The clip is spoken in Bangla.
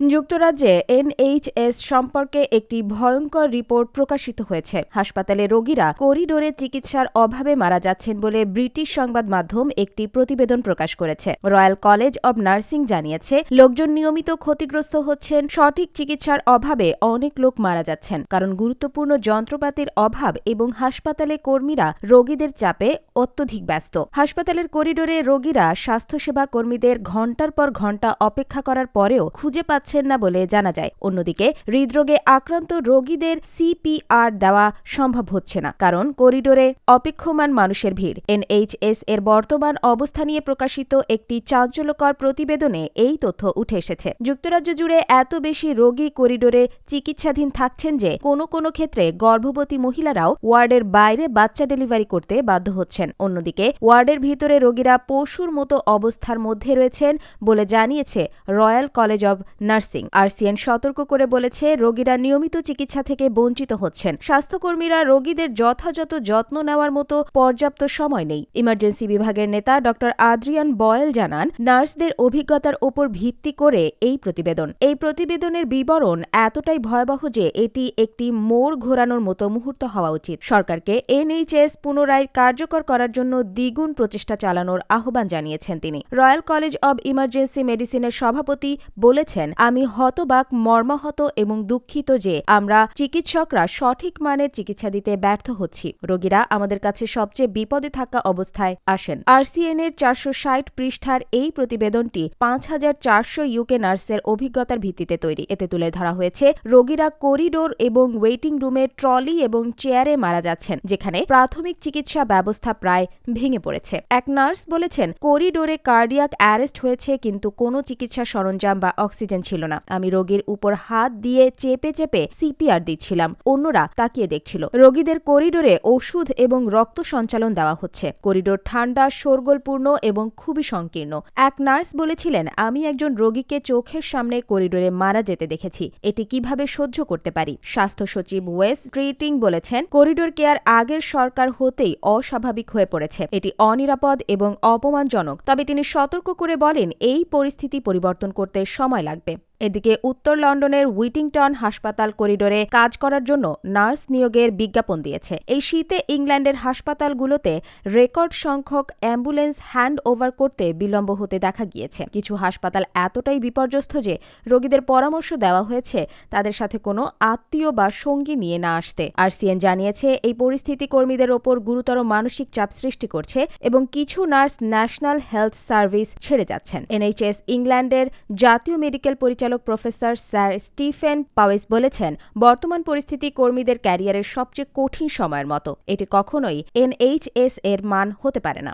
যুক্তরাজ্যে এনএইচএস সম্পর্কে একটি ভয়ঙ্কর রিপোর্ট প্রকাশিত হয়েছে। হাসপাতালে রোগীরা করিডোরে চিকিৎসার অভাবে মারা যাচ্ছেন বলে ব্রিটিশ সংবাদ মাধ্যম একটি প্রতিবেদন প্রকাশ করেছে। রয়্যাল কলেজ অব নার্সিং জানিয়েছে, লোকজন নিয়মিত ক্ষতিগ্রস্ত হচ্ছেন, সঠিক চিকিৎসার অভাবে অনেক লোক মারা যাচ্ছেন। কারণ গুরুত্বপূর্ণ যন্ত্রপাতির অভাব এবং হাসপাতালে কর্মীরা রোগীদের চাপে অত্যধিক ব্যস্ত। হাসপাতালের করিডোরে রোগীরা স্বাস্থ্যসেবা কর্মীদের ঘণ্টার পর ঘণ্টা অপেক্ষা করার পরেও খুঁজে পাচ্ছেন না বলে জানা যায়। অন্যদিকে হৃদরোগে আক্রান্ত রোগীদের সিপিআর দেওয়া সম্ভব হচ্ছে না, কারণ করিডোরে অপেক্ষমান মানুষের ভিড়। এনএইচএস এর বর্তমান অবস্থা নিয়ে প্রকাশিত একটি চাঞ্চল্যকর প্রতিবেদনে এই তথ্য উঠে এসেছে। যুক্তরাজ্য জুড়ে এত বেশি রোগী করিডোরে চিকিৎসাধীন থাকছেন যে, কোনো কোনো ক্ষেত্রে গর্ভবতী মহিলারাও ওয়ার্ডের বাইরে বাচ্চা ডেলিভারি করতে বাধ্য হচ্ছেন। অন্যদিকে, ওয়ার্ডের ভিতরে রোগীরা পশুর মতো অবস্থার মধ্যে রয়েছেন বলে জানিয়েছে royal college of nursing RCN সতর্ক করে বলেছে, রোগীরা নিয়মিত চিকিৎসা থেকে বঞ্চিত হচ্ছেন। স্বাস্থ্যকর্মীরা রোগীদের যথাযথ যত্ন নেওয়ার মতো পর্যাপ্ত সময় নেই। ইমার্জেন্সি বিভাগের নেতা ড আদ্রিয়ান বয়েল জানান, নার্সদের অভিজ্ঞতার ওপর ভিত্তি করে এই প্রতিবেদন। এই প্রতিবেদনের বিবরণ এতটাই ভয়াবহ যে এটি একটি মোড় ঘোরানোর মতো মুহূর্ত হওয়া উচিত। সরকারকে এনএইচএস পুনরায় কার্যকর করার জন্য দ্বিগুণ প্রচেষ্টা চালানোর আহ্বান জানিয়েছেন তিনি। রয়্যাল কলেজ অব ইমার্জেন্সি মেডিসিনের সভাপতি বলেছেন আমি হতবাক, মর্মাহত এবং দুঃখিত যে আমরা চিকিৎসকরা সঠিক মানের চিকিৎসা দিতে ব্যর্থ হচ্ছি। রোগীরা আমাদের কাছে সবচেয়ে বিপদে থাকা অবস্থায় আসেন। আরসিএন এর চারশো ষাট পৃষ্ঠার এই প্রতিবেদনটি পাঁচ হাজার চারশো ইউকে নার্সের অভিজ্ঞতার ভিত্তিতে তৈরি। এতে তুলে ধরা হয়েছে, রোগীরা করিডোর এবং ওয়েটিং রুমে ট্রলি এবং চেয়ারে মারা যাচ্ছেন, যেখানে প্রাথমিক চিকিৎসা ব্যবস্থা প্রায় ভেঙে পড়েছে। এক নার্স বলেছেন, করিডোরে কার্ডিয়াক অ্যারেস্ট হয়েছে, কিন্তু কোনো চিকিৎসা সরঞ্জাম বা অক্সিজেন ছিল না। আমি রোগীর উপর হাত দিয়ে চেপে চেপে সিপিআর দিচ্ছিলাম। অন্যরা তাকিয়ে দেখছিল। রোগীদের করিডোরে ওষুধ এবং রক্ত সঞ্চালন দেওয়া হচ্ছে। করিডোর ঠান্ডা, শোরগোলপূর্ণ এবং খুবই সংকীর্ণ। এক নার্স বলেছিলেন, আমি একজন রোগীকে চোখের সামনে করিডোরে মারা যেতে দেখেছি। এটি কীভাবে সহ্য করতে পারি? স্বাস্থ্য সচিব ওয়েস্ট ট্রিটিং বলেছেন, করিডোর কেয়ার আগের সরকার হতেই অস্বাভাবিক হয়ে পড়েছে। এটি অনিরাপদ এবং অপমানজনক। তবে তিনি সতর্ক করে বলেন, এই পরিস্থিতি পরিবর্তন করতে সময় লাগবে। এদিকে উত্তর লন্ডনের উইটিংটন হাসপাতাল করিডোরে কাজ করার জন্য নার্স নিয়োগের বিজ্ঞাপন দিয়েছে। এই শীতে ইংল্যান্ডের হাসপাতালগুলোতে রেকর্ড সংখ্যক অ্যাম্বুলেন্স হ্যান্ড ওভার করতে বিলম্ব হতে দেখা গিয়েছে। কিছু হাসপাতাল এতটাই বিপর্যস্ত যে রোগীদের পরামর্শ দেওয়া হয়েছে তাদের সাথে কোনো আত্মীয় বা সঙ্গী নিয়ে না আসতে। আরসিএন জানিয়েছে, এই পরিস্থিতি কর্মীদের ওপর গুরুতর মানসিক চাপ সৃষ্টি করছে এবং কিছু নার্স ন্যাশনাল হেলথ সার্ভিস ছেড়ে যাচ্ছেন। এনএইচএস ইংল্যান্ডের জাতীয় মেডিকেল পরিচালক পরিচালক প্রফেসর স্যার স্টিফেন পাওয়েস বলেছেন, বর্তমান পরিস্থিতি কর্মীদের ক্যারিয়ারের সবচেয়ে কঠিন সময়ের মতো। এটি কখনোই এনএইচএস এর মান হতে পারে না।